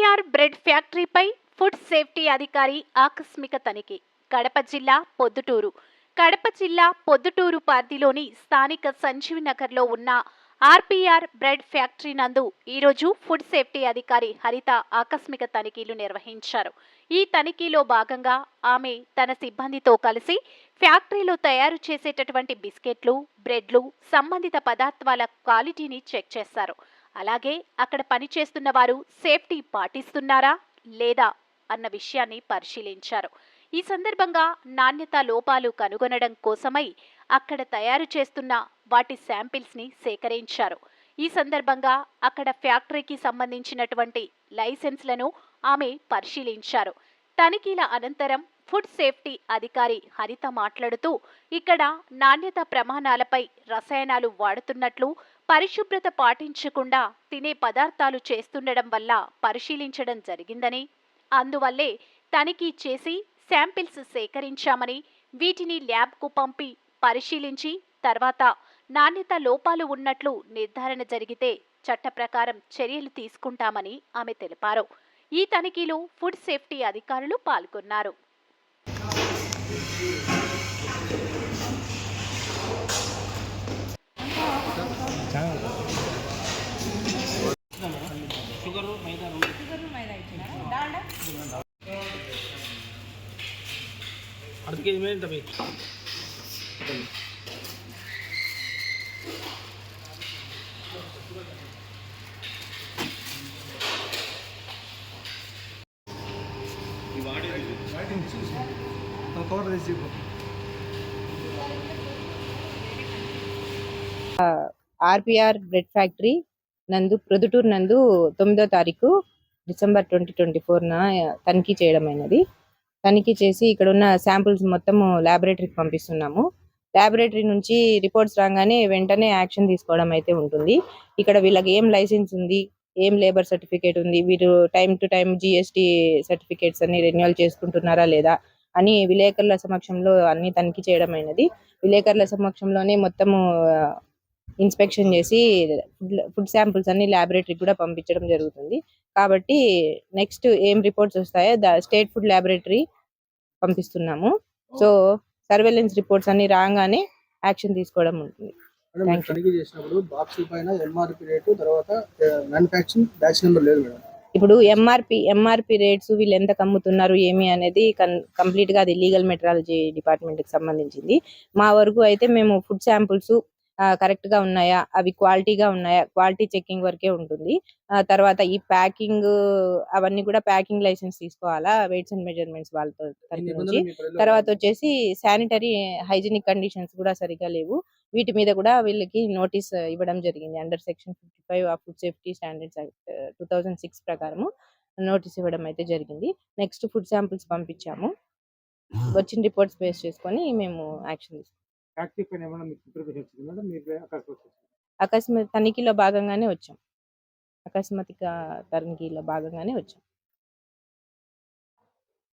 ఆర్పీఆర్ bread ఫ్యాక్టరీపై food safety అధికారి ఆకస్మిక తనిఖీ. కడప జిల్లా పొద్దుటూరు. కడప జిల్లా పొద్దుటూరు పరిధిలోని స్థానిక సంజీవి నగర్లో ఉన్న ఆర్పీఆర్ బ్రెడ్ ఫ్యాక్టరీ నందు ఈరోజు ఫుడ్ సేఫ్టీ అధికారి హరిత ఆకస్మిక తనిఖీలు నిర్వహించారు. ఈ తనిఖీలో భాగంగా ఆమె తన సిబ్బందితో కలిసి ఫ్యాక్టరీలో తయారు చేసేటటువంటి బిస్కెట్లు బ్రెడ్లు సంబంధిత పదార్థాల క్వాలిటీని చెక్ చేశారు. అలాగే అక్కడ పనిచేస్తున్న వారు సేఫ్టీ పాటిస్తున్నారా లేదా అన్న విషయాన్ని పరిశీలించారు. ఈ సందర్భంగా నాణ్యత లోపాలు కనుగొనడం కోసమై అక్కడ తయారు చేస్తున్న వాటి శాంపిల్స్ని సేకరించారు. ఈ సందర్భంగా అక్కడ ఫ్యాక్టరీకి సంబంధించినటువంటి లైసెన్స్లను ఆమె పరిశీలించారు. తనిఖీల అనంతరం ఫుడ్ సేఫ్టీ అధికారి హరిత మాట్లాడుతూ ఇక్కడ నాణ్యత ప్రమాణాలపై రసాయనాలు వాడుతున్నట్లు పరిశుభ్రత పాటించకుండా తినే పదార్థాలు చేస్తుండడం వల్ల పరిశీలించడం జరిగిందని అందువల్లే తనిఖీ చేసి శాంపిల్స్ సేకరించామని వీటిని ల్యాబ్కు పంపి పరిశీలించి తర్వాత నాణ్యత లోపాలు ఉన్నట్లు నిర్ధారణ జరిగితే చట్ట ప్రకారం చర్యలు తీసుకుంటామని ఆమె తెలిపారు. ఈ తనిఖీలో ఫుడ్ సేఫ్టీ అధికారులు పాల్గొన్నారు. షుగరు మైదా రెండు అర్ధ కేజీ మీద ఎంత మీకు కవర్ తీసి ఆర్పిఆర్ బ్రెడ్ ఫ్యాక్టరీ నందు ప్రొద్దుటూరు నందు తొమ్మిదో తారీఖు డిసెంబర్ ట్వంటీ ట్వంటీ ఫోర్న తనిఖీ చేయడం అయినది తనిఖీ చేసి ఇక్కడ ఉన్న శాంపుల్స్ మొత్తము ల్యాబొరేటరీకి పంపిస్తున్నాము. ల్యాబొరేటరీ నుంచి రిపోర్ట్స్ రాగానే వెంటనే యాక్షన్ తీసుకోవడం అయితే ఉంటుంది. ఇక్కడ వీళ్ళకి ఏం లైసెన్స్ ఉంది ఏం లేబర్ సర్టిఫికేట్ ఉంది వీరు time to time GST certificates అన్ని రెన్యువల్ చేసుకుంటున్నారా లేదా అని విలేకరుల సమక్షంలో అన్ని తనిఖీ చేయడం అయినది విలేకరుల సమక్షంలోనే మొత్తము ఇన్స్పెక్షన్ చేసి ఫుడ్ శాంపుల్స్ అన్ని ల్యాబొరేటరీకి కూడా పంపించడం జరుగుతుంది. కాబట్టి నెక్స్ట్ ఏం రిపోర్ట్స్ వస్తాయో ద స్టేట్ ఫుడ్ ల్యాబొరేటరీ పంపిస్తున్నాము. సో సర్వేలెన్స్ రిపోర్ట్స్ అన్ని రాగానే యాక్షన్ తీసుకోవడం ఉంటుంది. మేడం Thank మీరు తనిఖీ చేసినప్పుడు బాక్సుల పైన ఎంఆర్పి రేటు తర్వాత మ్యానుఫాక్చరింగ్ బ్యాచ్ నెంబర్ లేదు మేడం. ఇప్పుడు ఎంఆర్పి ఎంఆర్పి రేట్స్ వీళ్ళు ఎంత అమ్ముతున్నారు ఏమి అనేది కంప్లీట్గా అది లీగల్ మెట్రాలజీ డిపార్ట్మెంట్కి సంబంధించింది. మా వరకు అయితే మేము ఫుడ్ శాంపుల్స్ కరెక్ట్గా ఉన్నాయా? అవి క్వాలిటీగా ఉన్నాయా? క్వాలిటీ చెకింగ్ వరకే ఉంటుంది. ఆ తర్వాత ఈ ప్యాకింగ్ అవన్నీ కూడా ప్యాకింగ్ లైసెన్స్ తీసుకోవాలా? వెయిట్స్ అండ్ మెజర్మెంట్స్ వాళ్ళతో నుంచి. తర్వాత వచ్చేసి శానిటరీ హైజీనిక్ కండిషన్స్ కూడా సరిగా లేవు. వీటి మీద కూడా వీళ్ళకి నోటీస్ ఇవ్వడం జరిగింది. Under section fifty five of food safety standards act two thousand six ప్రకారము నోటీస్ ఇవ్వడం అయితే జరిగింది. నెక్స్ట్ ఫుడ్ శాంపిల్స్ పంపించాము. వచ్చిన రిపోర్ట్స్ బేస్ చేసుకొని మేము యాక్షన్ తీసుకున్నాం. ఫ్యాక్టరీ పైన ఏమైనా మీకు ప్రిపరేషన్ వచ్చింది మేడం? మీరు అకస్మాత్ అకస్మాత్ తనిఖీలో భాగంగానే వచ్చాం. అకస్మాత్తుగా తనిఖీలో భాగంగానే వచ్చాం.